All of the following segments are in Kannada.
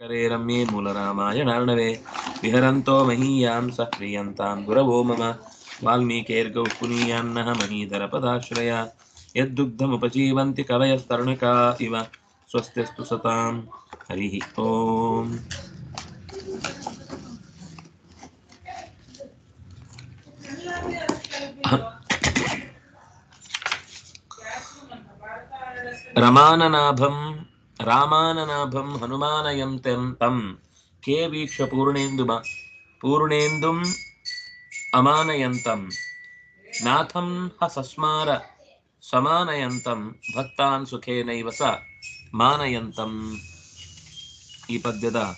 करे रम्ये मूलरामायणार्णवे विहरन्तो महीयां स प्रियन्तां गुरवो मम वाल्मीकेर्गौ पुनीयान्नः महीधरपदाश्रया यद्दुग्धमुपजीवन्ति कवयस्तरुणिका इव स्वस्त्यस्तु सतां हरिः ओम् रमाननाभं ರಾಮಾನನಾಭಂ ಹನುಮಾನಯಂತೆಂತಂ ಕೇ ವೀಕ್ಷ ಪೂರ್ಣೇಂದು ಪೂರ್ಣೇಂದುಂ ಅಮಾನಯಂತಂ. ನಾಥಂ ಹ ಸಸ್ಮಾರ ಸಮಾನಯಂತಂ. ಭಕ್ತಾನ್ ಸುಖೇನೈವ ಸ ಮಾನಯಂತಂ. ಈ ಪದ್ಯದ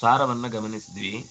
ಸಾರವನ್ನು ಗಮನಿಸಿದ್ವಿ.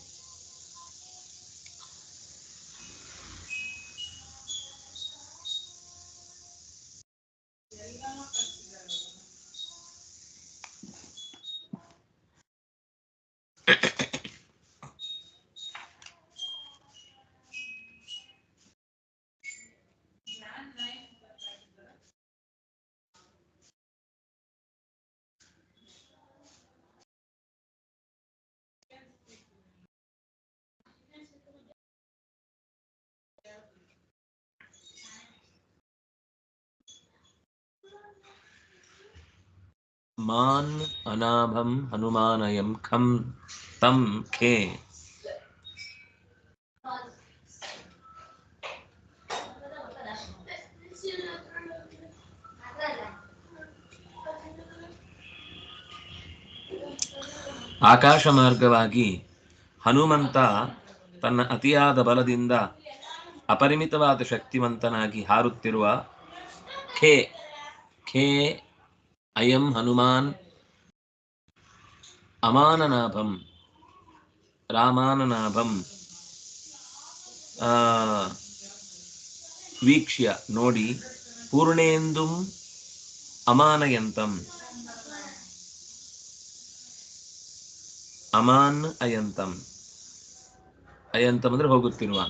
ಮಾನ್ ಅನಾಭಂ ಹನುಮಾನಯಂ ಖಂ ತಂ ಖೇ ಆಕಾಶ ಮಾರ್ಗವಾಗಿ ಹನುಮಂತ ತನ್ನ ಅತಿಯಾದ ಬಲದಿಂದ ಅಪರಿಮಿತವಾದ ಶಕ್ತಿವಂತನಾಗಿ ಹಾರುತ್ತಿರುವ ಖೇ ಖೇ ಅಯಂ ಹನುಮಾನ್ ಅಮಾನನಾಭಂ ರಾಮಾನನಾಭಂ ವೀಕ್ಷ್ಯ ನೋಡಿ ಪೂರ್ಣೇಂದುಂ ಅಮಾನಯಂತಂ ಅಮಾನ್ ಅಯಂತಂ ಅಯಂತಂ ಅಂದ್ರೆ ಹೋಗುತ್ತಿರುವ।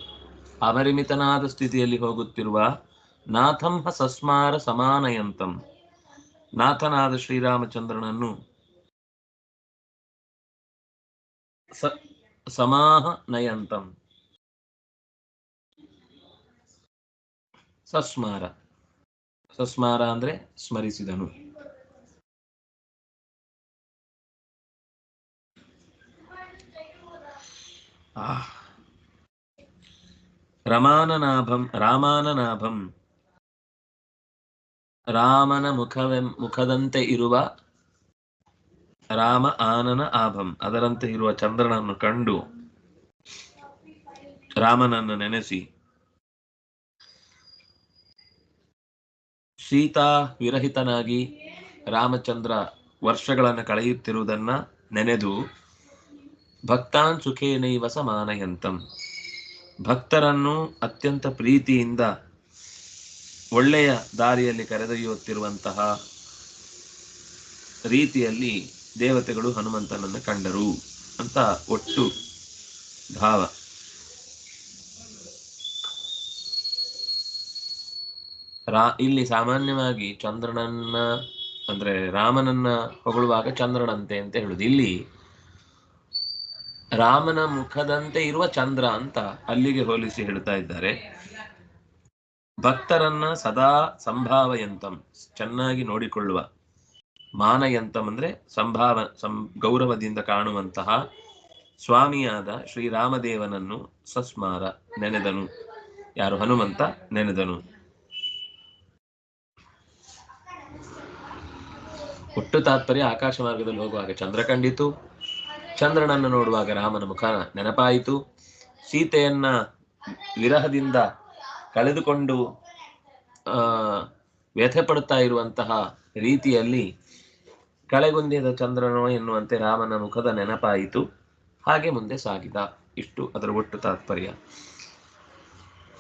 ಅಪರಿಮಿತನಾದ ಸ್ಥಿತಿಯಲ್ಲಿ ಹೋಗುತ್ತಿರುವ ನಾಥಂ ಸಸ್ಮಾರ ಸಮಾನಯಂತಂ। ನಾಥನಾದ ಶ್ರೀರಾಮಚಂದ್ರನನ್ನು ಸ ಸಮಾಹ ನಯಂತಂ. ಸಸ್ಮಾರ. ಸಸ್ಮಾರ ಅಂದ್ರೆ ಸ್ಮರಿಸಿದನು. ರಮಾನನಾಭಂ ರಾಮಾನನಾಭಂ. ರಾಮನ ಮುಖವೆ ಮುಖದಂತೆ ಇರುವ ರಾಮ ಆನನ ಆಭಂ. ಅದರಂತೆ ಇರುವ ಚಂದ್ರನನ್ನು ಕಂಡು ರಾಮನನ್ನು ನೆನೆಸಿ ಸೀತಾ ವಿರಹಿತನಾಗಿ ರಾಮಚಂದ್ರ ವರ್ಷಗಳನ್ನು ಕಳೆಯುತ್ತಿರುವುದನ್ನ ನೆನೆದು ಭಕ್ತಾನ್ ಸುಖೇನೈವ ಸಮಾನಯಂತಂ. ಭಕ್ತರನ್ನು ಅತ್ಯಂತ ಪ್ರೀತಿಯಿಂದ ಒಳ್ಳೆಯ ದಾರಿಯಲ್ಲಿ ಕರೆದೊಯ್ಯುತ್ತಿರುವಂತಹ ರೀತಿಯಲ್ಲಿ ದೇವತೆಗಳು ಹನುಮಂತನನ್ನು ಕಂಡರು ಅಂತ ಒಟ್ಟು ಭಾವ. ರಾ, ಇಲ್ಲಿ ಸಾಮಾನ್ಯವಾಗಿ ಚಂದ್ರನನ್ನ, ಅಂದ್ರೆ ರಾಮನನ್ನ ಹೊಗಳುವಾಗ ಚಂದ್ರನಂತೆ ಅಂತ ಹೇಳುದು. ಇಲ್ಲಿ ರಾಮನ ಮುಖದಂತೆ ಇರುವ ಚಂದ್ರ ಅಂತ ಅಲ್ಲಿಗೆ ಹೋಲಿಸಿ ಹೇಳ್ತಾ ಇದ್ದಾರೆ. ಭಕ್ತರನ್ನ ಸದಾ ಸಂಭಾವಯಂತಂ, ಚೆನ್ನಾಗಿ ನೋಡಿಕೊಳ್ಳುವ. ಮಾನಯಂತಂ ಅಂದ್ರೆ ಸಂಭಾವ, ಸಂ, ಗೌರವದಿಂದ ಕಾಣುವಂತಹ ಸ್ವಾಮಿಯಾದ ಶ್ರೀರಾಮದೇವನನ್ನು ಸಸ್ಮಾರ ನೆನೆದನು. ಯಾರು ಹನುಮಂತ? ನೆನೆದನು. ಒಟ್ಟು ತಾತ್ಪರ್ಯ ಆಕಾಶ ಮಾರ್ಗದಲ್ಲಿ ಹೋಗುವಾಗ ಚಂದ್ರ ಕಂಡಿತು. ಚಂದ್ರನನ್ನು ನೋಡುವಾಗ ರಾಮನ ಮುಖ ನೆನಪಾಯಿತು. ಸೀತೆಯನ್ನ ವಿರಹದಿಂದ ಕಳೆದುಕೊಂಡು ವ್ಯಥೆ ಪಡುತ್ತಾ ಇರುವಂತಹ ರೀತಿಯಲ್ಲಿ ಕಳೆಗುಂದಿದ ಚಂದ್ರನೋ ಎನ್ನುವಂತೆ ರಾಮನ ಮುಖದ ನೆನಪಾಯಿತು. ಹಾಗೆ ಮುಂದೆ ಸಾಗಿದ. ಇಷ್ಟು ಅದರ ಒಟ್ಟು ತಾತ್ಪರ್ಯ.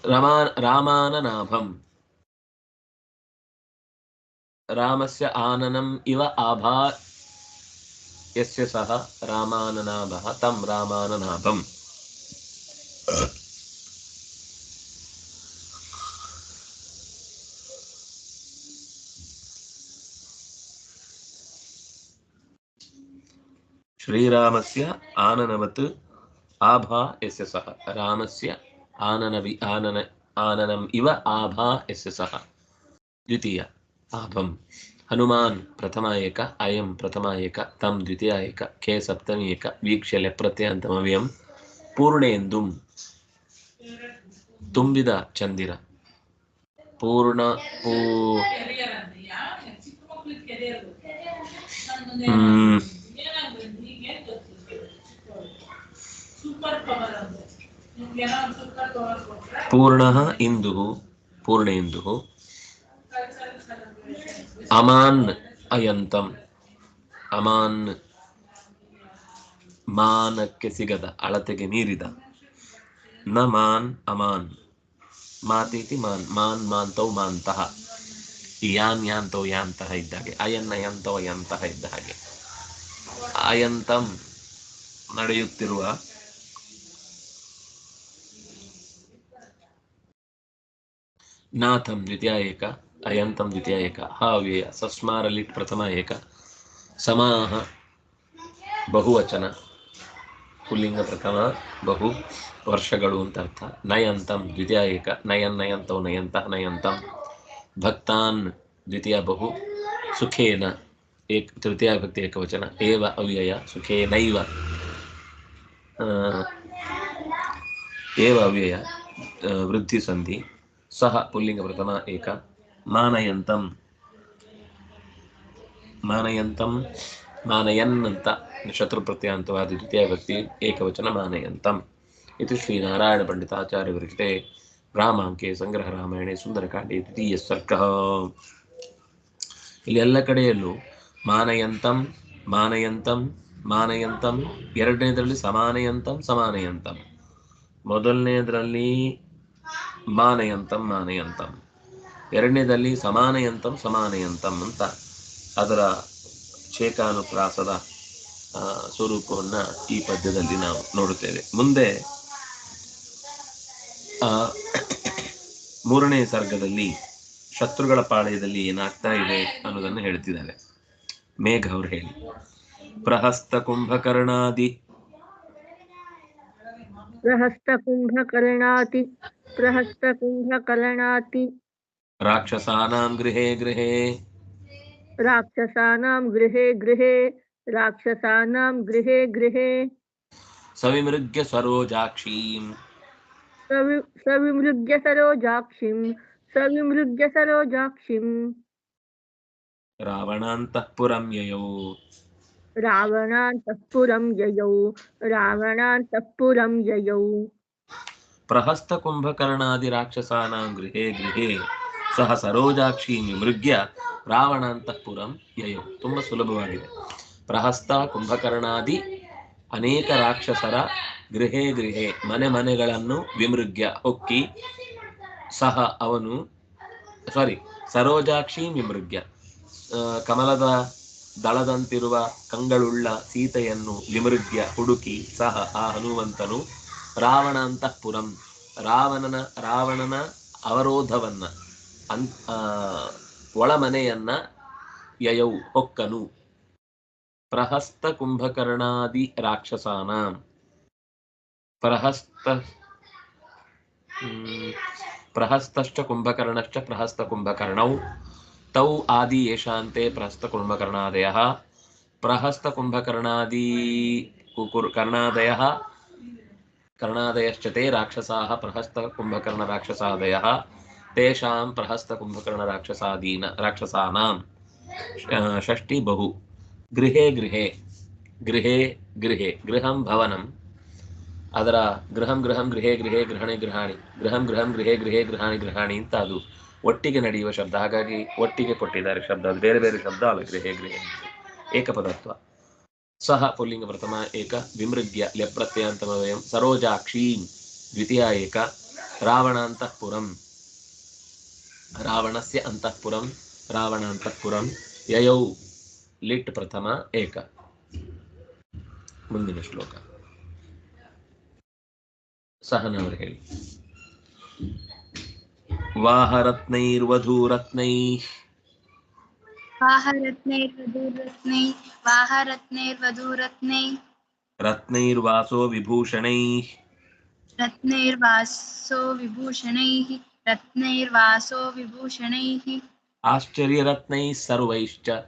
ರಮಾ, ರಾಮಾನನಾಭಂ. ರಾಮಸ್ಯ ಆನನಂ ಇವ ಆಭಾ, ಯಸ್ಯ ಸಹ ರಾಮಾನನಾಭ ತಂ ರಾಮಾನನಾಭಂ. ಶ್ರೀರಾಮಸ್ಯ ಆನನವತ್ ಆಭಾ ಎಸ್ ಸಹ ರಾಮಸ್ಯ ಆನನವಿ ಆನನ ಆನನಂ ಇವ ಆಭಾ ಎಸ್ ಸಹ ದ್ವಿತೀಯ ಆಭಂ ಹನುಮಾನ್ ಪ್ರಥಮ ಏಕ ಅಯಂ ಪ್ರಥಮ ಏಕ ತಂ ದ್ವಿತೀಯ ಏಕ ಕೆ ಸಪ್ತಮಿ ಏಕ ವೀಕ್ಷ್ಯ ಲೆಪ್ರತ್ಯಂತಮವ್ಯಂ ಪೂರ್ಣೇಂದುಂ ತುಂಬಿದ ಚಂದಿರ ಪೂರ್ಣ ಪೂ ಹ್ಮ್. ಪೂರ್ಣ ಇಂದು, ಪೂರ್ಣಃ ಇಂದುಃ. ಅಮಾನ್ ಅಯಂತಂ. ಅಮಾನ್ ಮಾನಕ್ಕೆ ಸಿಗದ ಅಳತೆಗೆ ಮೀರಿದ. ನ ಮಾನ್ ಅಮಾನ್. ಮಾತೀತಿ ಮಾನ್. ಮಾನ್ ಮಾಂತೌ ಮಾಂತಹ ಯಾನ್ ಯಾಂತೌ ಯಾಂತಹ ಇದ್ದ ಹಾಗೆ. ಅಯನ್ ಅಯಂತವ ಯಂತಹ ಇದ್ದ ಹಾಗೆ. ಅಯಂತಂ ನಡೆಯುತ್ತಿರುವ ನಾಥಂ ದ್ವಿತೀಯ ಏಕ ಅಯಂತಂ ದ್ವಿತೀಯ ಏಕ ಹಾವ್ಯಯ ಸಸ್ಮಾರ ಲಿಟ್ ಪ್ರಥಮ ಏಕ ಸಮಾಹ ಬಹುವಚನ ಪುಲ್ಲಿಂಗ ಪ್ರಥಮ ಬಹು ವರ್ಷಗಳು ಅಂತ ಅರ್ಥ. ನಯಂತಂ ದ್ವಿತೀಯ ಏಕ ನಯನ್ ನಯಂತೌ ನಯಂತಃ ನಯಂತಂ. ಭಕ್ತಾನ್ ದ್ವಿತೀಯ ಬಹು ಸುಖೇನ ಏಕ ತೃತೀಯ ಭಕ್ತಿ ಏಕವಚನ ಏವ ಅವ್ಯಯ ಸುಖೇನೈವ. ಆ, ಏವ ಅವ್ಯಯ ಆ, ವೃದ್ಧಿ ಸಂಧಿ. ಸಹ ಪುಲ್ಲಿಂಗ ಪ್ರಥಮ ಏಕ. ಮಾನಯಂತಂ. ಮಾನಯಂತಂ, ಮಾನಯನ್ ಅಂತ ಶತ್ರು ಪ್ರತ್ಯಂತವಾದ ದ್ವಿತೀಯ ವ್ಯಕ್ತಿ ಏಕವಚನ ಮಾನಯಂತಂ. ಇದು ಶ್ರೀನಾರಾಯಣ ಪಂಡಿತಾಚಾರ್ಯ ವಿರಚಿತೆ ರಾಮಾಂಕೆ, ಸಂಗ್ರಹ ರಾಮಾಯಣೆ, ಸುಂದರಕಾಂಡೆ, ದ್ವಿತೀಯ ಸರ್ಕ ಇಲ್ಲಿ ಎಲ್ಲ ಕಡೆಯಲ್ಲೂ ಮಾನಯಂತಂ ಮಾನಯಂತಂ ಮಾನಯಂತಂ, ಎರಡನೇದರಲ್ಲಿ ಸಮಾನಯಂತಂ ಸಮಾನಯಂತಂ. ಮೊದಲನೇದರಲ್ಲಿ ಮಾನಯಂತಂ ಮಾನಯಂತಂ. ಎರಡನೇದಲ್ಲಿ ಸಮಾನಯಂತಂ ಸಮಾನಯಂತಂ ಅಂತ ಅದರ ಶೇಖಾನುಪ್ರಾಸದ ಸ್ವರೂಪವನ್ನು ಈ ಪದ್ಯದಲ್ಲಿ ನಾವು ನೋಡುತ್ತೇವೆ. ಮುಂದೆ ಮೂರನೇ ಸರ್ಗದಲ್ಲಿ ಶತ್ರುಗಳ ಪಾಳ್ಯದಲ್ಲಿ ಏನಾಗ್ತಾ ಇದೆ ಅನ್ನೋದನ್ನು ಹೇಳ್ತಿದ್ದಾರೆ. ಮೇಘ ಅವರು ಹೇಳಿ. ಪ್ರಹಸ್ತ ಕುಂಭಕರ್ಣಾದಿ प्रहस्तकुम्भकर्णाति प्रहस्तकुम्भकर्णाति। राक्षसानां गृहे गृहे। राक्षसानां गृहे गृहे राक्षसानां गृहे गृहे। सविमृग्य सविमृग्य सरोजाक्षीं सविमृग्य रावणान्तःपुरं ययौ रावणान्तः पुरं ययौ रावणान्तः पुरं ययौ ಪ್ರಹಸ್ತ ಕುಂಭಕರ್ಣಾದಿ ರಾಕ್ಷಸಾನಾಂ ಗೃಹೇ ಗೃಹೇ ಸಹ ಸರೋಜಾಕ್ಷಿ ವಿಮೃಗ್ಯ ರಾವಣಾಂತಃಪುರಂ ಯಯೌ ತುಂಬ ಸುಲಭವಾಗಿದೆ ಪ್ರಹಸ್ತ ಕುಂಭಕರ್ಣಾದಿ ಅನೇಕ ರಾಕ್ಷಸರ ಗೃಹೇ ಗೃಹೇ ಮನೆ ಮನೆಗಳನ್ನು ವಿಮೃಗ್ಯ ಹೊಕ್ಕಿ ಸಹ ಅವನು ಸಾರಿ ಸರೋಜಾಕ್ಷಿ ವಿಮೃಗ್ಯ ಆ, ಕಮಲದ ದಳದಂತಿರುವ ಕಂಗಳುಳ್ಳ ಸೀತೆಯನ್ನು ವಿಮೃಗ್ಯ ಹುಡುಕಿ ಸಹ ಆ ಹನುಮಂತನು ರಾವಣ ಅಂತಃಪುರಂ ರಾವಣನ ರಾವಣನ ಅವರೋಧವನ್ನ ಅನ್ ಒಳಮನೆಯನ್ನ ಯಯೌ ಹೊಕ್ಕನು. ಪ್ರಹಸ್ತ ಕುಂಭಕರ್ಣಾದಿ ರಾಕ್ಷಸಾನ. ಪ್ರಹಸ್ತ ಪ್ರಹಸ್ತಶ್ಚ ಕುಂಭಕರ್ಣಶ್ಚ ಪ್ರಹಸ್ತ ಕುಂಭಕರ್ಣೌ. ತೌ ಆದಿ ಯಶಾಂತೆ ಪ್ರಹಸ್ತ ಕುಂಭಕರ್ಣಾದಯ ಪ್ರಹಸ್ತ ಕುಂಭಕರ್ಣಾದಿ ಕುಕುರ್ ಕರ್ಣಾದಯ ಕರ್ಣಾದಯಶ್ಚತೆ ರಾಕ್ಷಸಾಹ ಪ್ರಹಸ್ತ ಕುಂಭಕರ್ಣ ರಾಕ್ಷಸಾದಯ ತೇಷಾಂ ಪ್ರಹಸ್ತ ಕುಂಭಕರ್ಣ ರಾಕ್ಷಸಾದೀನ ರಾಕ್ಷಸಾನಾಂ ಷಷ್ಟಿ ಬಹು ಗೃಹೇ ಗೃಹೇ ಗೃಹೇ ಗೃಹೇ ಗೃಹಂ ಭವನಂ ಅದರ ಗೃಹಂ ಗೃಹಂ ಗೃಹೇ ಗೃಹೇ ಗೃಹಣೆ ಗೃಹಾಣಿ ಗೃಹಂ ಗೃಹಂ ಗೃಹೇ ಗೃಹೇ ಗೃಹಾಣಿ ಗೃಹಾಣಿ ಅಂತ ಅದು ಒಟ್ಟಿಗೆ ನಡೆಯುವ ಶಬ್ದ. ಹಾಗಾಗಿ ಒಟ್ಟಿಗೆ ಕೊಟ್ಟಿದ್ದಾರೆ ಶಬ್ದ. ಅದು ಬೇರೆ ಬೇರೆ ಶಬ್ದ ಅಲ್ಲ ಗೃಹೇ ಗೃಹೇ ಏಕಪದತ್ವ. ಸಹ ಪುಲ್ಲಿಂಗ ಪ್ರಥಮ ಏಕ, ವಿಮೃಗ್ಯ ಲೆಪ್ರತ್ಯಂತಮವಯಂ ಸರೋಜಾಕ್ಷೀಂ ದ್ವಿತೀಯ ಏಕ ರಾವಣಾಂತಃಪುರಂ ರಾವಣಸ್ಯ ಅಂತಃಪುರಂ ರಾವಣಾಂತಃಪುರಂ ಯಯೌ ಲಿಟ್ ಪ್ರಥಮ ಏಕ. ಮುಂದಿನ ಶ್ಲೋಕ. ಸಹನವರು ಹೇಳಿ. वाहरत्नैर्वधूरत्नैः। वाहरत्नैर्वधूरत्नैः वाहरत्नैर्वधूरत्नैः। रत्नैर्वासो विभूषणैः। रत्नैर्वासो विभूषणैः रत्नैर्वासो विभूषणैः। आश्चर्यरत्नैः सर्वैश्च।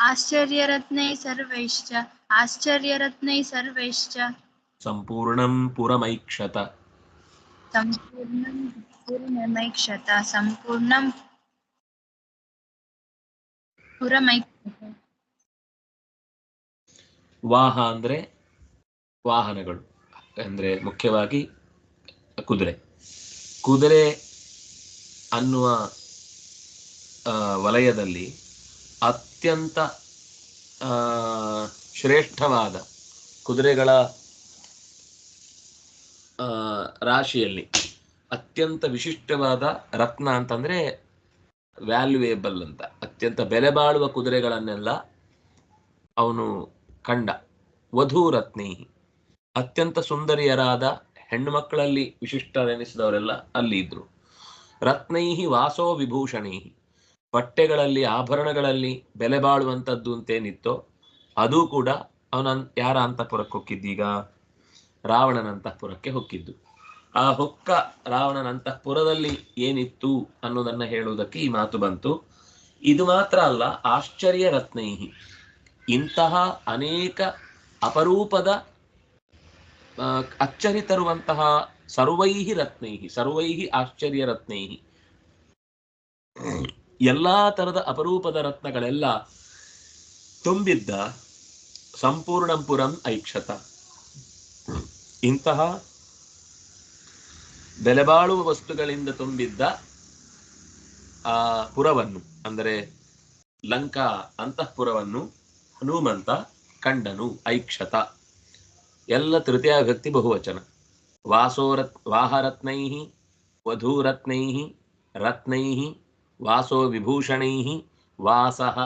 आश्चर्यरत्नैः सर्वैश्च आश्चर्यरत्नैः सर्वैश्च। सम्पूर्णं पुरमैक्षत। सम्पूर्णं पुरमैक्षत सम्पूर्णं पुरमैक्षत ವಾಹ ಅಂದರೆ ವಾಹನಗಳು ಅಂದರೆ ಮುಖ್ಯವಾಗಿ ಕುದುರೆ ಕುದುರೆ ಅನ್ನುವ ಆ, ವಲಯದಲ್ಲಿ ಅತ್ಯಂತ ಆ, ಶ್ರೇಷ್ಠವಾದ ಕುದುರೆಗಳ ಆ, ರಾಶಿಯಲ್ಲಿ ಅತ್ಯಂತ ವಿಶಿಷ್ಟವಾದ ರತ್ನ ಅಂತಂದ್ರೆ ವ್ಯಾಲ್ಯೂಯೇಬಲ್ ಅಂತ. ಅತ್ಯಂತ ಬೆಲೆ ಬಾಳುವ ಕುದುರೆಗಳನ್ನೆಲ್ಲ ಅವನು ಕಂಡ. ವಧೂ ರತ್ನಿ. ಅತ್ಯಂತ ಸುಂದರಿಯರಾದ ಹೆಣ್ಣು ಮಕ್ಕಳಲ್ಲಿ ವಿಶಿಷ್ಟರೆನಿಸಿದವರೆಲ್ಲ ಅಲ್ಲಿ ಇದ್ರು. ರತ್ನೈಹಿ ವಾಸೋ ವಿಭೂಷಣೈ. ಬಟ್ಟೆಗಳಲ್ಲಿ, ಆಭರಣಗಳಲ್ಲಿ ಬೆಲೆ ಬಾಳುವಂಥದ್ದು ಅಂತೇನಿತ್ತೋ ಅದು ಕೂಡ ಅವನ ಯಾರ ಅಂತಃಪುರಕ್ಕೆ ಹೊಕ್ಕಿದ್ದೀಗ ರಾವಣನ ಅಂತಃಪುರಕ್ಕೆ ಹೊಕ್ಕಿದ್ದು ಆ ಹೊಕ್ಕ ರಾವಣನ ಅಂತಃಪುರದಲ್ಲಿ ಏನಿತ್ತು ಅನ್ನೋದನ್ನ ಹೇಳುವುದಕ್ಕೆ ಈ ಮಾತು ಬಂತು. ಇದು ಮಾತ್ರ ಅಲ್ಲ, ಆಶ್ಚರ್ಯ ರತ್ನೈಹಿ. ಇಂತಹ ಅನೇಕ ಅಪರೂಪದ ಅಚ್ಚರಿ ತರುವಂತಹ ಸರ್ವೈಹಿ ರತ್ನೈಹಿ, ಸರ್ವೈಹಿ ಆಶ್ಚರ್ಯ ರತ್ನೈಹಿ. ಎಲ್ಲಾ ತರದ ಅಪರೂಪದ ರತ್ನಗಳೆಲ್ಲ ತುಂಬಿದ್ದ ಸಂಪೂರ್ಣಂಪುರಂ ಐಕ್ಷತ. ಇಂತಹ ಬೆಲೆಬಾಳುವ ವಸ್ತುಗಳಿಂದ ತುಂಬಿದ್ದ ಆ ಪುರವನ್ನು, ಅಂದರೆ ಲಂಕಾ ಅಂತಃಪುರವನ್ನು, ಹನುಮಂತ, ಕಂಡನು, ಐಕ್ಷತ, ಎಲ್ಲ ತೃತೀಯ ವ್ಯಕ್ತಿ ಬಹುವಚನ. ವಾಸೋರತ್ ವಾಹರತ್ನೈ ವಧೂರತ್ನೈ ರತ್ನೈ ವಾಸೋ ವಿಭೂಷಣೈ ವಾಸಃ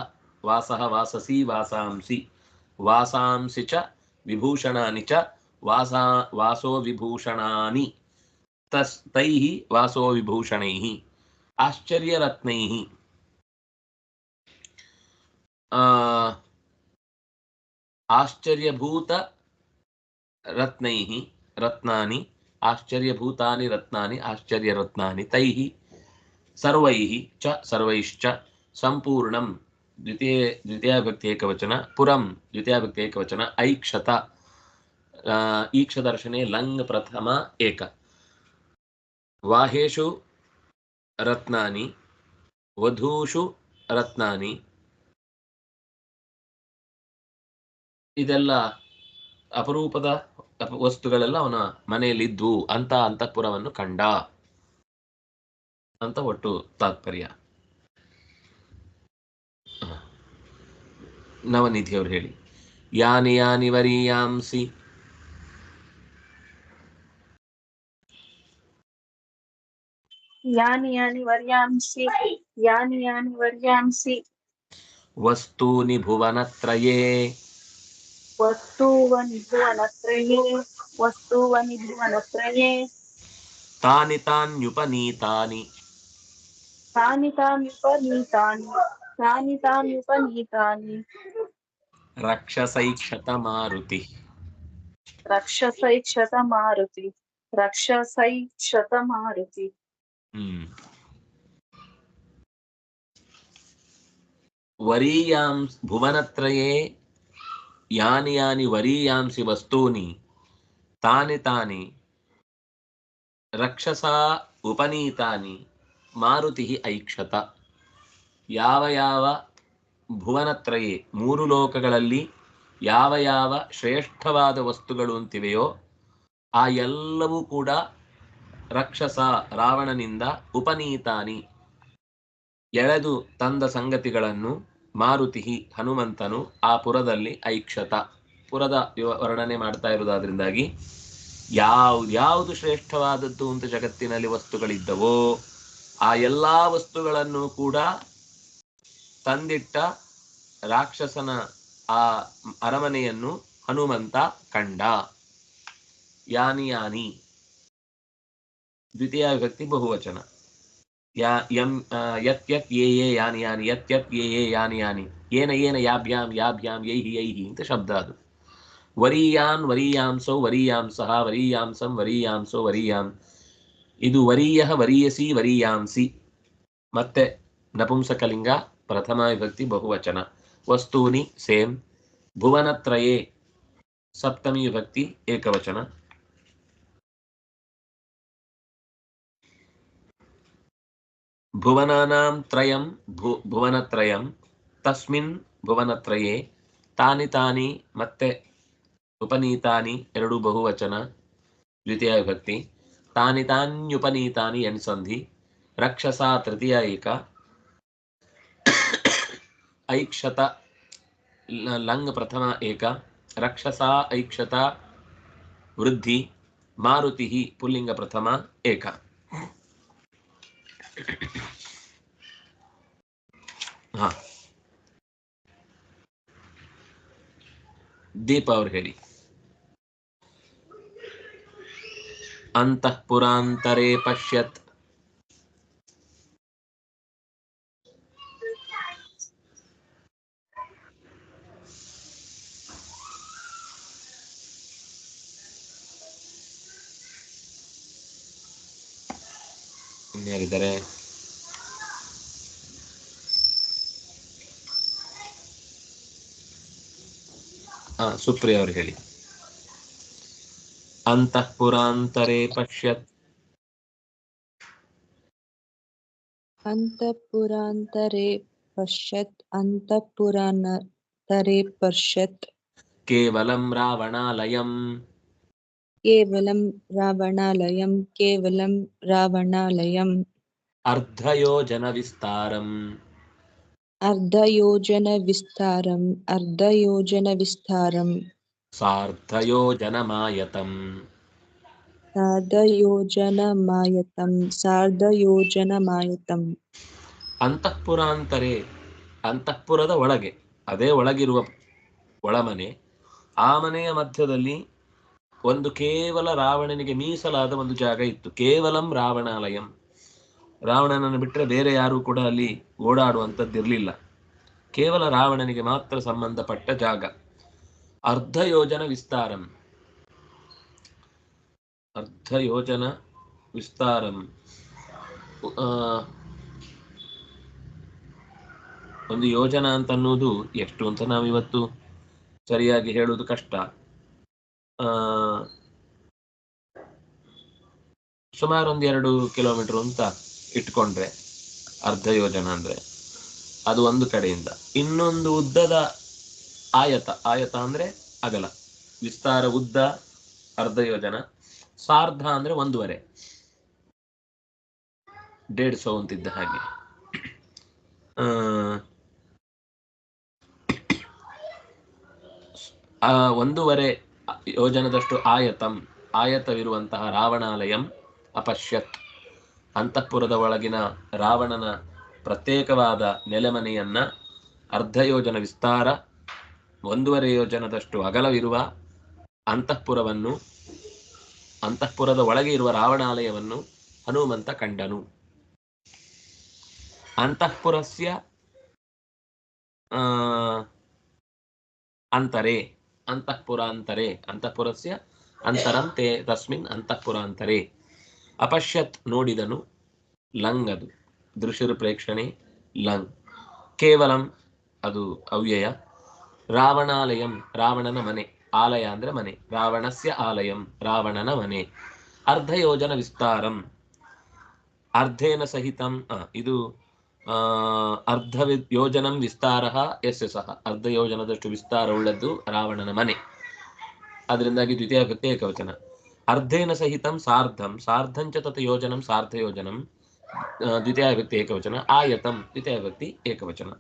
ವಾಸಃ ವಾಸಸಿ, ವಾಸಾಂಸಿ ವಾಸಾಂಸಿ ಚ, ವಿಭೂಷಣಾನಿ ಚ, ವಾಸಾ, ವಾಸೋ ವಿಭೂಷಣಾನಿ. ತಸ್ ತೈಃ ವಾಸೋ ವಿಭೂಷಣೈಃ ಆಶ್ಚರ್ಯರತ್ನೈಃ ಆ ಆಶ್ಚರ್ಯಭೂತ ರತ್ನೈಃ ರತ್ನಾನಿ ಆಶ್ಚರ್ಯಭೂತಾನಿ ರತ್ನಾನಿ ಆಶ್ಚರ್ಯರತ್ನಾನಿ ತೈಃ ಸರ್ವೈಃ ಚ ಸರ್ವೈಶ್ಚ ಸಂಪೂರ್ಣಂ ದ್ವಿತೀಯ ದ್ವಿತೀಯಾಭಕ್ತಿ ಏಕವಚನ ಪುರಂ ದ್ವಿತೀಯಾಭಕ್ತಿ ಏಕವಚನ ಐಕ್ಷತ ಆ, ಈಕ್ಷದರ್ಶನೆ ಲಂಗ್ ಪ್ರಥಮ ಏಕ ವಾಹೇಶು ರತ್ನಾನಿ ವಧೂಷು ರತ್ನಾನಿ. ಇದೆಲ್ಲ ಅಪರೂಪದ ವಸ್ತುಗಳೆಲ್ಲ ಅವನ ಮನೆಯಲ್ಲಿದ್ವು. ಅಂತ ಅಂತಃಪುರವನ್ನು ಕಂಡ ಅಂತ ಒಟ್ಟು ತಾತ್ಪರ್ಯ. ನವನಿಧಿಯವರು ಹೇಳಿ, ಯಾನಿ ಯಾನಿ ವರೀಯಾಂಸಿ यानि यानि वर्यांसि यानि यानि वर्यांसि। वस्तूनि भुवनत्रये। वस्तूनि भुवनत्रये वस्तूनि भुवनत्रये। तानि तान्युपनीतानि। तानि तान्युपनीतानि तानि तान्युपनीतानि। ಹ್ಮ್. ವರೀಯಾಂ ಭುವನತ್ರಯೇ, ಯಾನಿ ಯಾನಿ ವರೀಯಾಂಸಿ ವಸ್ತೂನಿ ತಾನಿ ತಾನಿ, ರಕ್ಷಸಾ ಉಪನೀತಾನಿ, ಮಾರುತಿ ಐಕ್ಷತ. ಯಾವ ಯಾವ ಭುವನತ್ರಯೇ, ಮೂರು ಲೋಕಗಳಲ್ಲಿ ಯಾವ ಯಾವ ಶ್ರೇಷ್ಠವಾದ ವಸ್ತುಗಳು ಅಂತಿವೆಯೋ, ಆ ಎಲ್ಲವೂ ಕೂಡ ರಕ್ಷಸ ರಾವಣನಿಂದ ಉಪನೀತಾನಿ. ಎಳೆದು ತಂದ ಸಂಗತಿಗಳನ್ನು ಮಾರುತಿಹಿ ಹನುಮಂತನು ಆ ಪುರದಲ್ಲಿ ಐಕ್ಷತ. ಪುರದ ವರ್ಣನೆ ಮಾಡ್ತಾ ಇರುವುದಾದ್ರಿಂದಾಗಿ ಯಾವುದು ಶ್ರೇಷ್ಠವಾದದ್ದು ಅಂತ ಜಗತ್ತಿನಲ್ಲಿ ವಸ್ತುಗಳಿದ್ದವೋ ಆ ಎಲ್ಲಾ ವಸ್ತುಗಳನ್ನು ಕೂಡ ತಂದಿಟ್ಟ ರಾಕ್ಷಸನ ಆ ಅರಮನೆಯನ್ನು ಹನುಮಂತ ಕಂಡ. ಯಾನಿ ಯಾನಿ. ದ್ವಿತೀಯ ವಿಭಕ್ತಿ ಬಹುವಚನ. ಯಾ, ಯಂ ಯತ್ ಯತ್, ಯೇ ಯೇ, ಯಾನಿ ಯಾನಿ, ಯತ್ ಯತ್, ಯೇ ಯೇ, ಯಾನಿ ಯಾನಿ, ಏನ ಏನ ಯಾಭ್ಯಾಂ ಯಾಭ್ಯಾಂ ಯೈಹಿ ಯೈಹಿ ಅಂತ ಶಬ್ದ ಅದು. ವರೀಯಾನ್ ವರೀಯಾಂಸೌ ವರೀಯಾಂಸಃ ವರೀಯಾಂಸಂ ವರೀಯಾಂಸೋ ವರೀಯಾಂ. ಇದು ವರೀಯ, ವರೀಯಸಿ, ವರೀಯಾಂಸಿ. ಮತ್ತೆ ನಪುಂಸಕಲಿಂಗ, ಪ್ರಥಮ ವಿಭಕ್ತಿ ಬಹುವಚನ. ವಸ್ತೂನಿ, ಸೇಮ್. ಭುವನತ್ರಯೇ, ಸಪ್ತಮಿ ವಿಭಕ್ತಿ ಏಕವಚನ. ಭುವನಾನಾಂ ತ್ರಯಂ ಭು ಭುವನತ್ರಯಂ ತಸ್ಮಿನ್ ಭುವನತ್ರಯೇ ತಾನಿ ತಾನಿ ಮತ್ತೆ ಉಪನೀತಾನಿ ಎರಡು ಬಹುವಚನ, ದ್ವಿತೀಯ ವಿಭಕ್ತಿ, ತಾನಿ ತಾನ್ಯುಪನೀತಾನಿ ಎಣ್ಸಂಧಿ ರಕ್ಷಸ ತೃತೀಯ ಏಕ, ಐಕ್ಷತ ಲಂಗ್ ಪ್ರಥಮ ಏಕ, ರಕ್ಷಸ ಐಕ್ಷತ ವೃದ್ಧಿ ಮಾರುತಿ ಪುಲ್ಲಿಂಗ ಪ್ರಥಮ ಏಕ. ಹಾ ದೀಪ ಅವ್ರು ಹೇಳಿ ಅಂತಃಪುರಾಂತರೇ ಪಶ್ಯತ್ ಇನ್ಯಾರಿದ್ದಾರೆ ಹಾ ಸುಪ್ರಿಯ ಅವರು ಹೇಳಿ. ಅಂತಃಪುರಾಂತರೇ ಪಶ್ಯತ್. ಅಂತಃಪುರಾಂತರೇ ಪಶ್ಯತ್ ಅಂತಃಪುರಾಂತರೇ ಪಶ್ಯತ್. ಕೇವಲಂ ರಾವಣಾಲಯಂ. ಕೇವಲಂ ರಾವಣಾಲಯಂ ಕೇವಲಂ ರಾವಣಾಲಯಂ ಅರ್ಧಯೋಜನ ವಿಸ್ತಾರಂ ಅರ್ಧಯೋಜನ ವಿಸ್ತಾರಂ ಅರ್ಧಯೋಜನ ವಿಸ್ತಾರಂ ಸಾರ್ಧಯೋಜನಮಾಯತಂ ಸಾರ್ಧಯೋಜನಮಾಯತಂ ಸಾರ್ಧಯೋಜನಮಾಯತಂ ಅಂತಃಪುರಾಂತರೇ ಅಂತಃಪುರದ ಒಳಗೆ ಅದೇ ಒಳಗಿರುವ ಒಳಮನೆ ಆ ಮನೆಯ ಮಧ್ಯದಲ್ಲಿ ಒಂದು ಕೇವಲ ರಾವಣನಿಗೆ ಮೀಸಲಾದ ಒಂದು ಜಾಗ ಇತ್ತು. ಕೇವಲಂ ರಾವಣಾಲಯಂ. ರಾವಣನನ್ನು ಬಿಟ್ಟರೆ ಬೇರೆ ಯಾರೂ ಕೂಡ ಅಲ್ಲಿ ಓಡಾಡುವಂಥದ್ದಿರಲಿಲ್ಲ. ಕೇವಲ ರಾವಣನಿಗೆ ಮಾತ್ರ ಸಂಬಂಧಪಟ್ಟ ಜಾಗ. ಅರ್ಧ ಯೋಜನ ವಿಸ್ತಾರಂ. ಅರ್ಧ ಯೋಜನ ವಿಸ್ತಾರಂ. ಒಂದು ಯೋಜನಾ ಅಂತ ಅನ್ನೋದು ಎಷ್ಟು ಅಂತ ನಾವಿವತ್ತು ಸರಿಯಾಗಿ ಹೇಳುವುದು ಕಷ್ಟ. ಸುಮಾರು ಒಂದು ಎರಡು ಕಿಲೋಮೀಟರ್ ಅಂತ ಇಟ್ಕೊಂಡ್ರೆ ಅರ್ಧ ಯೋಜನ ಅಂದ್ರೆ. ಅದು ಒಂದು ಕಡೆಯಿಂದ. ಇನ್ನೊಂದು ಉದ್ದದ ಆಯತ. ಆಯತ ಅಂದ್ರೆ ಅಗಲ. ವಿಸ್ತಾರ ಉದ್ದ ಅರ್ಧ ಯೋಜನ. ಸಾರ್ಧ ಅಂದ್ರೆ ಒಂದೂವರೆ. ಡೇಡ್ ಸೌ ಅಂತಿದ್ದ ಹಾಗೆ. ಆ, ಒಂದೂವರೆ ಯೋಜನದಷ್ಟು ಆಯತಂ, ಆಯತವಿರುವಂತಹ ರಾವಣಾಲಯಂ ಅಪಶ್ಯತ್. ಅಂತಃಪುರದ ಒಳಗಿನ ರಾವಣನ ಪ್ರತ್ಯೇಕವಾದ ನೆಲೆಮನೆಯನ್ನ ಅರ್ಧ ಯೋಜನ ವಿಸ್ತಾರ, ಒಂದೂವರೆ ಯೋಜನದಷ್ಟು ಅಗಲವಿರುವ ಅಂತಃಪುರವನ್ನು, ಅಂತಃಪುರದ ಒಳಗೆ ಇರುವ ರಾವಣಾಲಯವನ್ನು ಹನುಮಂತ ಕಂಡನು. ಅಂತಃಪುರಸ್ಯ ಅಂತರೇ. ಅಂತಃಪುರಾಂತರೆ ಅಂತಃಪುರಸ್ಯ ಅಂತರಂತೆ ತಸ್ಮಿನ್ ಅಂತಃಪುರಾಂತರೆ ಅಪಶ್ಯತ್ ನೋಡಿದನು ಲಂಗ್ ಅದು ದೃಶ್ಯರು ಪ್ರೇಕ್ಷಣೆ ಲಂಗ್. ಕೇವಲಂ ಅದು ಅವ್ಯಯ. ರಾವಣಾಲಯಂ ರಾವಣನ ಮನೆ. ಆಲಯ ಅಂದ್ರೆ ಮನೆ. ರಾವಣಸ್ಯ ಆಲಯಂ ರಾವಣನ ಮನೆ. ಅರ್ಧ ಯೋಜನ ವಿಸ್ತಾರಂ. ಅರ್ಧೇನ ಸಹಿತಂ ಇದು ಅರ್ಧ ಯೋಜನಂ ವಿಸ್ತಾರ ಎಸ್ ಎಸ್ ಅರ್ಧ ಯೋಜನದಷ್ಟು ವಿಸ್ತಾರವುಳ್ಳದ್ದು ರಾವಣನ ಮನೆ. ಅದರಿಂದಾಗಿ ದ್ವಿತೀಯ ವ್ಯಕ್ತಿ ಏಕವಚನ. ಅರ್ಧೇನ ಸಹಿತಂ ಸಾರ್ಧಂ. ಸಾರ್ಧಂಚ ತತ್ ಯೋಜನಂ ಸಾರ್ಧ ಯೋಜನಂ. ದ್ವಿತೀಯ ವ್ಯಕ್ತಿ ಏಕವಚನ. ಆಯತಂ ದ್ವಿತೀಯ ವ್ಯಕ್ತಿ ಏಕವಚನ.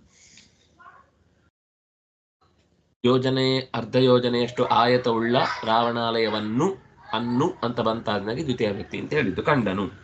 ಯೋಜನೆ, ಅರ್ಧ ಯೋಜನೆಯಷ್ಟು ಆಯತವುಳ್ಳ ರಾವಣಾಲಯವನ್ನು, ಅನ್ನು ಅಂತ ಬಂತಾದ್ನಾಗಿ ದ್ವಿತೀಯ ವ್ಯಕ್ತಿ ಅಂತ ಹೇಳಿದ್ದು ಕಂಡನು.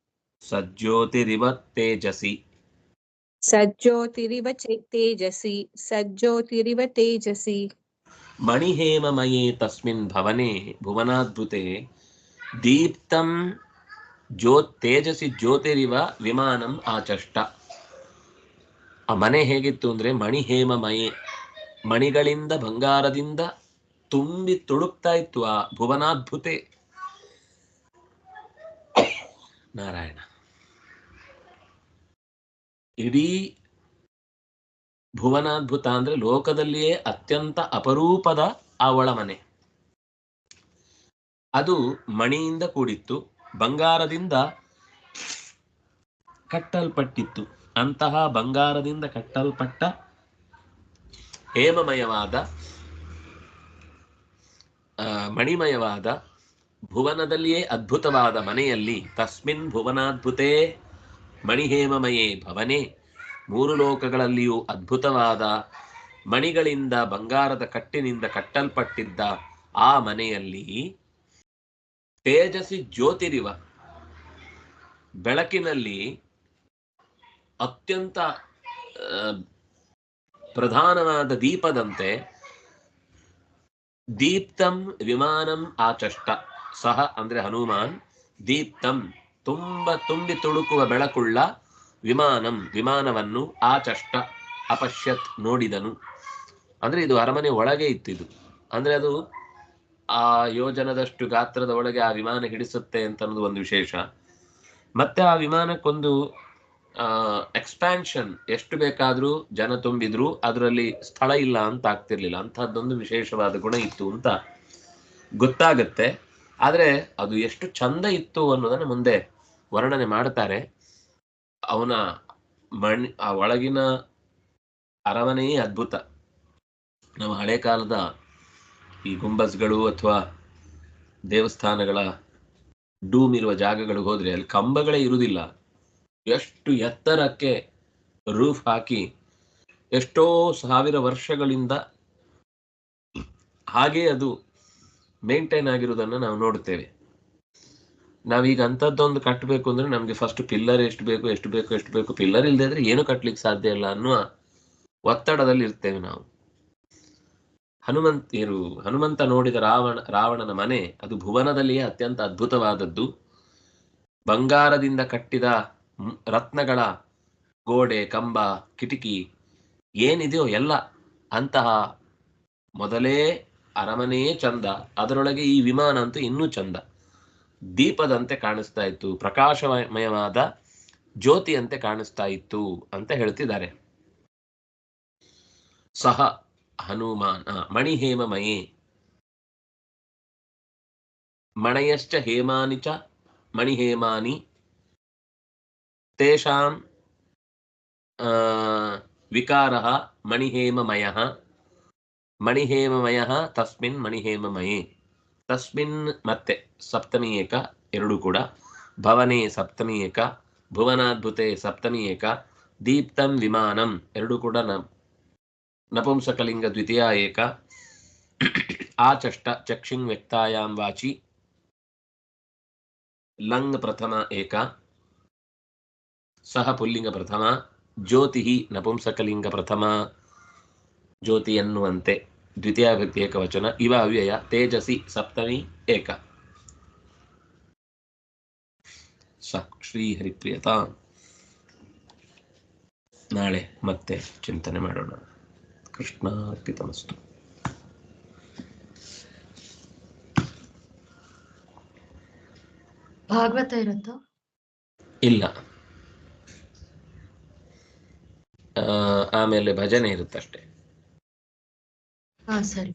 ಸಜ್ಜೋತಿರಿವ ತೇಜಸಿ ಸಜ್ಜೋತಿರಿವ ತೇಜಸಿ ಸಜ್ಜ್ಯೋತಿರಿವ ತೇಜಸಿ ಮಣಿಹೇಮಮಯೇ ತಸ್ಮಿನ್ ಭವನೆ ಭುವನಾದ್ಭುತೆ ದೀಪ್ತಂ ಜ್ಯೋ ತೇಜಸಿ ಜ್ಯೋತಿರಿವ ವಿಮಾನಂ ಆಚಷ್ಟ ಆ ಮನೆ ಹೇಗಿತ್ತು ಅಂದರೆ ಮಣಿಹೇಮಮಯೇ ಮಣಿಗಳಿಂದ ಬಂಗಾರದಿಂದ ತುಂಬಿ ತುಳುಕ್ತಾ ಇತ್ತು ಆ ಭುವನಾದ್ಭುತೆ. ನಾರಾಯಣ. ಇಡೀ ಭುವನಾದ್ಭುತ ಅಂದ್ರೆ ಲೋಕದಲ್ಲಿಯೇ ಅತ್ಯಂತ ಅಪರೂಪದ ಆ ಮನೆ. ಅದು ಮಣಿಯಿಂದ ಕೂಡಿತ್ತು, ಬಂಗಾರದಿಂದ ಕಟ್ಟಲ್ಪಟ್ಟಿತ್ತು. ಅಂತಹ ಬಂಗಾರದಿಂದ ಕಟ್ಟಲ್ಪಟ್ಟ ಹೇಮಮಯವಾದ ಮಣಿಮಯವಾದ ಭುವನದಲ್ಲಿಯೇ ಅದ್ಭುತವಾದ ಮನೆಯಲ್ಲಿ ತಸ್ಮಿನ್ ಭುವನಾದ್ಭುತೇ ಮಣಿಹೇಮಮಯೇ ಭವನೆ. ಮೂರು ಲೋಕಗಳಲ್ಲಿಯೂ ಅದ್ಭುತವಾದ ಮಣಿಗಳಿಂದ ಬಂಗಾರದ ಕಟ್ಟಿನಿಂದ ಕಟ್ಟಲ್ಪಟ್ಟಿದ್ದ ಆ ಮನೆಯಲ್ಲಿ ತೇಜಸಿ ಜ್ಯೋತಿರಿವ. ಬೆಳಕಿನಲ್ಲಿ ಅತ್ಯಂತ ಪ್ರಧಾನವಾದ ದೀಪದಂತೆ ದೀಪ್ತಂ ವಿಮಾನಂ ಆಚಷ್ಟ. ಸಹ ಅಂದ್ರೆ ಹನುಮಾನ್ ದೀಪ್ತಂ. ತುಂಬ ತುಂಬಿ ತುಳುಕುವ ಬೆಳಕುಳ್ಳ ವಿಮಾನಂ, ವಿಮಾನವನ್ನು ಆಚಷ್ಟ, ಅಪಶ್ಯತ್ ನೋಡಿದನು. ಅಂದ್ರೆ ಇದು ಅರಮನೆ ಒಳಗೆ ಇತ್ತಿದು. ಅಂದ್ರೆ ಅದು ಆ ಯೋಜನದಷ್ಟು ಗಾತ್ರದ ಒಳಗೆ ಆ ವಿಮಾನ ಹಿಡಿಸುತ್ತೆ ಅಂತ ಅನ್ನೋದು ಒಂದು ವಿಶೇಷ. ಮತ್ತೆ ಆ ವಿಮಾನಕ್ಕೊಂದು ಎಕ್ಸ್ಪ್ಯಾನ್ಷನ್ ಎಷ್ಟು ಬೇಕಾದರೂ ಜನ ತುಂಬಿದ್ರು, ಅದರಲ್ಲಿ ಸ್ಥಳ ಇಲ್ಲ ಅಂತ ಆಗ್ತಿರ್ಲಿಲ್ಲ. ಅಂಥದ್ದೊಂದು ವಿಶೇಷವಾದ ಗುಣ ಇತ್ತು ಅಂತ ಗೊತ್ತಾಗತ್ತೆ. ಆದ್ರೆ ಅದು ಎಷ್ಟು ಚಂದ ಇತ್ತು ಅನ್ನೋದನ್ನ ಮುಂದೆ ವರ್ಣನೆ ಮಾಡ್ತಾರೆ. ಅವನ ಮಣ್, ಆ ಒಳಗಿನ ಅರಮನೆಯೇ ಅದ್ಭುತ. ನಮ್ಮ ಹಳೆ ಕಾಲದ ಈ ಗುಂಬಸ್ಗಳು ಅಥವಾ ದೇವಸ್ಥಾನಗಳ ಡೂಮ್ ಇರುವ ಜಾಗಗಳಿಗೆ ಹೋದ್ರೆ ಅಲ್ಲಿ ಕಂಬಗಳೇ ಇರುವುದಿಲ್ಲ. ಎಷ್ಟು ಎತ್ತರಕ್ಕೆ ರೂಫ್ ಹಾಕಿ ಎಷ್ಟೋ ಸಾವಿರ ವರ್ಷಗಳಿಂದ ಹಾಗೆ ಅದು ಮೇಂಟೈನ್ ಆಗಿರುವುದನ್ನು ನಾವು ನೋಡುತ್ತೇವೆ. ನಾವೀಗ ಅಂಥದ್ದೊಂದು ಕಟ್ಟಬೇಕು ಅಂದ್ರೆ ನಮಗೆ ಫಸ್ಟ್ ಪಿಲ್ಲರ್ ಎಷ್ಟು ಬೇಕು ಎಷ್ಟು ಬೇಕು ಎಷ್ಟು ಬೇಕು ಪಿಲ್ಲರ್ ಇಲ್ಲದೆ ಇದ್ರೆ ಏನು ಕಟ್ಟಲಿಕ್ಕೆ ಸಾಧ್ಯ ಇಲ್ಲ ಅನ್ನುವ ಒತ್ತಡದಲ್ಲಿ ಇರ್ತೇವೆ ನಾವು. ಹನುಮಂತಿಯರು ಹನುಮಂತ ನೋಡಿದ ರಾವಣ, ರಾವಣನ ಮನೆ ಅದು ಭುವನದಲ್ಲಿಯೇ ಅತ್ಯಂತ ಅದ್ಭುತವಾದದ್ದು. ಬಂಗಾರದಿಂದ ಕಟ್ಟಿದ ರತ್ನಗಳ ಗೋಡೆ, ಕಂಬ, ಕಿಟಕಿ ಏನಿದೆಯೋ ಎಲ್ಲ ಅಂತಹ ಮೊದಲೇ ಅರಮನೆಯೇ ಚಂದ, ಅದರೊಳಗೆ ಈ ವಿಮಾನ ಅಂತೂ ಇನ್ನೂ ಚಂದ. ದೀಪದಂತೆ ಕಾಣಿಸ್ತಾ ಇತ್ತು, ಪ್ರಕಾಶಮಯವಾದ ಜ್ಯೋತಿಯಂತೆ ಕಾಣಿಸ್ತಾ ಇತ್ತು ಅಂತ ಹೇಳ್ತಿದ್ದಾರೆ. ಸಹ ಹನುಮಾನ್, ಮಣಿಹೇಮಮಯೇ. ಮಣಯಶ್ಚ ಹೇಮಾನಿ ಚ, ಮಣಿಹೇಮಾನಿ. ತೇಷಾಂ ವಿಕಾರಃ ಮಣಿಹೇಮಮಯಃ. ಮಣಿಹೇಮಮಯಃ ತಸ್ಮಿನ್ ಮಣಿಹೇಮಮಯೇ. ತಸ್ಮಿನ್ ಮತ್ತೆ ಸಪ್ತಮಿ ಏಕ, ಎರಡು ಕೂಡ. ಭವನೆ ಸಪ್ತಮಿ ಏಕ, ಭುವನಾದ್ಭುತೆ ಸಪ್ತಮಿ ಏಕ, ದೀಪ್ತಂ ವಿಮಾನಂ, ಎರಡು ಕೂಡ ನ, ನಪುಂಸಕಲಿಂಗ ದ್ವಿತೀಯ ಏಕ. ಆಚಷ್ಟ ಚಕ್ಷಿಂಗ್ ವ್ಯಕ್ತಾಯಾಂ ವಾಚಿ. ಲಂಗ್ ಪ್ರಥಮ ಏಕ. ಸಹ ಪುಲ್ಲಿಂಗ ಪ್ರಥಮ. ಜ್ಯೋತಿ ನಪುಂಸಕಲಿಂಗ ಪ್ರಥಮ. ಜ್ಯೋತಿ ಎನ್ನುವಂತೆ. ದ್ವಿತೀಯ ವ್ಯಕ್ತಿ ಏಕವಚನ. ಇವ ಅವ್ಯಯ ತೇಜಸಿ ಸಪ್ತಮಿ ಏಕ. ಸ ಶ್ರೀ ಹರಿಪ್ರಿಯತಾ ನಾಳೆ ಮತ್ತೆ ಚಿಂತನೆ ಮಾಡೋಣ. ಕೃಷ್ಣಾರ್ಪಿತಮಸ್ತು. ಭಾಗವತ ಇರುತ್ತೋ? ಇಲ್ಲ. ಆಮೇಲೆ ಭಜನೆ ಇರುತ್ತಷ್ಟೇ. ಹಾ ಸರಿ.